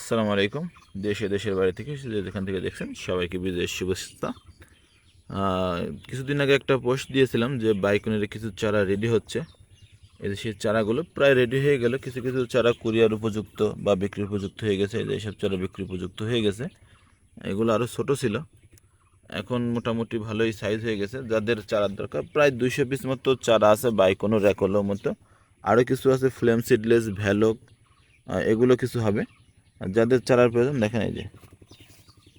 আসসালামু আলাইকুম। দেশে দেশের বাড়ি থেকে যেখান থেকে দেখছেন, সবাইকে বিদেশ শুভেচ্ছা। কিছুদিন আগে একটা পোস্ট দিয়েছিলাম যে বাইকনের কিছু চারা রেডি হচ্ছে। এই সেই চারাগুলো প্রায় রেডি হয়ে গেল। কিছু কিছু চারা কুরিয়ার উপযুক্ত বা বিক্রি উপযুক্ত হয়ে গেছে। এই এইসব চারা বিক্রি উপযুক্ত হয়ে গেছে। এগুলো আরও ছোট ছিল। এখন মোটামুটি ভালোই সাইজ হয়ে গেছে। যাদের চারার দরকার, প্রায় দুইশো পিস মতো চারা আছে বাইকনো র্যাকলোর মতো। আরও কিছু আছে ফ্লেম সিডলেস ভ্যালক এগুলো কিছু হবে। আর যাদের চারার প্রয়োজন, দেখেন এই যে,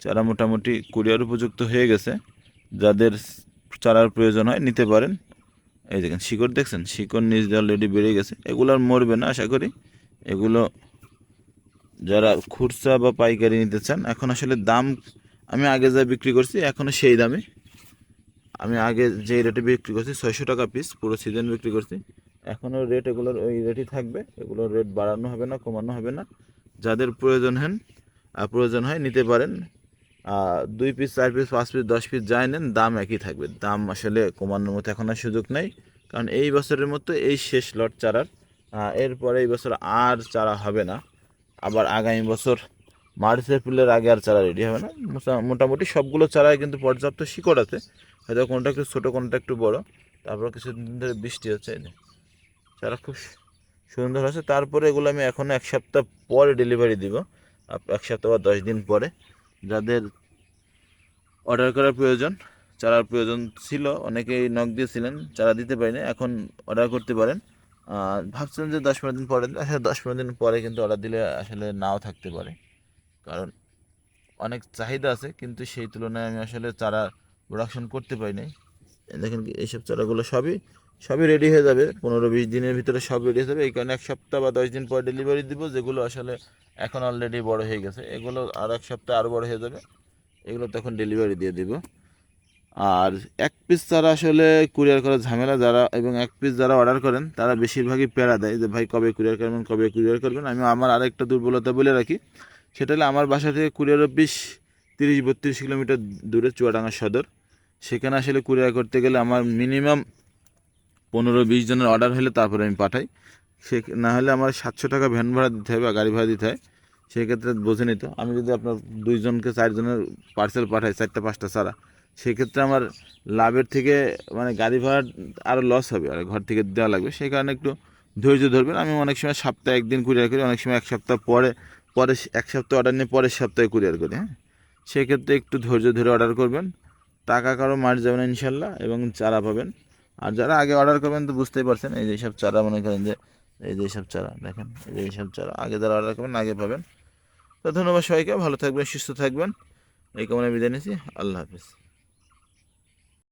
চারা মোটামুটি কুরিয়ার উপযুক্ত হয়ে গেছে। যাদের চারার প্রয়োজন হয়, নিতে পারেন। এই দেখেন, শিকড় দেখছেন? শিকড় নিজ দিয়ে অলরেডি বেড়ে গেছে। এগুলো আর মরবে না, আশা করি। এগুলো যারা খুচরা বা পাইকারি নিতে চান, এখন আসলে দাম আমি আগে যা বিক্রি করছি এখনও সেই দামে। আমি আগে যে রেটে বিক্রি করছি, ছয়শো টাকা পিস পুরো সিজন বিক্রি করছি। এখনও রেট এগুলোর ওই রেটই থাকবে। এগুলোর রেট বাড়ানো হবে না, কমানো হবে না। যাদের প্রয়োজন হেন প্রয়োজন হয় নিতে পারেন। দুই পিস চার পিস পাঁচ পিস দশ পিস যাই নেন, দাম একই থাকবে। দাম আসলে কমানোর মতো এখন আর সুযোগ নেই। কারণ এই বছরের মতো এই শেষ লট চারার এরপরে এই বছর আর চারা হবে না। আবার আগামী বছর মার্চ এপ্রিলের আগে আর চারা রেডি হবে না। মোটা- মোটামুটি সবগুলো চারায় কিন্তু পর্যাপ্ত শিকড় আছে। হয়তো কোনটা একটু ছোটো, কোনটা একটু বড়। তারপর কিছুদিন ধরে বৃষ্টি হচ্ছে। চারা খুব সুন্দর আছে তারপরে এগুলো আমি এখনও এক সপ্তাহ পরে ডেলিভারি দিব। এক সপ্তাহ বা দশ দিন পরে। যাদের অর্ডার করার প্রয়োজন চারার প্রয়োজন ছিল অনেকেই নক দিয়েছিলেন চারা দিতে পারিনি এখন অর্ডার করতে পারেন। আহ, ভাবছেন যে দশ পনেরো দিন পরে আসলে দশ পনেরো দিন পরে কিন্তু অর্ডার দিলে আসলে নাও থাকতে পারে। কারণ অনেক চাহিদা আছে কিন্তু সেই তুলনায় আমি আসলে চারা প্রোডাকশন করতে পারি নাই দেখেন এইসব চারাগুলো সবই সবই রেডি হয়ে যাবে। পনেরো বিশ দিনের ভিতরে সব রেডি হয়ে যাবে। এই কারণে এক সপ্তাহ বা দশ দিন পর ডেলিভারি দিব, যেগুলো আসলে এখন অলরেডি বড় হয়ে গেছে। এগুলো আর এক সপ্তাহ আরও বড় হয়ে যাবে। এগুলো তখন ডেলিভারি দিয়ে দিব। আর এক পিস চারা আসলে কুরিয়ার করার ঝামেলা, যারা এবং এক পিস যারা অর্ডার করেন, তারা বেশিরভাগই প্যারা দেয় যে, ভাই, কবে কুরিয়ার করবেন, কবে কুরিয়ার করবেন? আমি আমার আরেকটা দুর্বলতা বলে রাখি। সেটা হলে আমার বাসা থেকে কুরিয়ার অফিস তিরিশ বত্রিশ কিলোমিটার দূরে চুয়াডাঙ্গা সদর। সেখানে আসলে কুরিয়ার করতে গেলে আমার মিনিমাম পনেরো বিশ জনের অর্ডার হলে তারপরে আমি পাঠাই। সে না হলে আমার সাতশো টাকা ভ্যান ভাড়া দিতে হবে বা গাড়ি ভাড়া দিতে হয়। সেক্ষেত্রে বোঝে নিত আমি যদি আপনার দুইজনকে, চারজনের পার্সেল পাঠাই, চারটা, পাঁচটা ছাড়া, সেক্ষেত্রে আমার লাভের থেকে মানে গাড়ি ভাড়া আরও লস হবে, আর ঘর থেকে দেওয়া লাগবে। সেই কারণে একটু ধৈর্য ধরবেন। আমি অনেক সময় সপ্তাহে একদিন কুরিয়ার করি, অনেক সময় এক সপ্তাহ পরে পরে এক সপ্তাহ অর্ডার নিয়ে পরের সপ্তাহে কুরিয়ার করি হ্যাঁ? সেক্ষেত্রে একটু ধৈর্য ধরে অর্ডার করবেন। টাকা কারও মার যাবে না ইনশাল্লাহ, এবং চারা পাবেন। আর যারা আগে অর্ডার করবেন তো বুঝতেই পারছেন, এই যে সব চারা মনে করেন যে, এই যে সব চারা, দেখেন, এই যে এইসব চারা, আগে যারা অর্ডার করবেন, আগে পাবেন। তো ধন্যবাদ সবাইকে, ভালো থাকবেন, সুস্থ থাকবেন। এই কামনে বিদায় নিচ্ছি, আল্লাহ হাফিজ।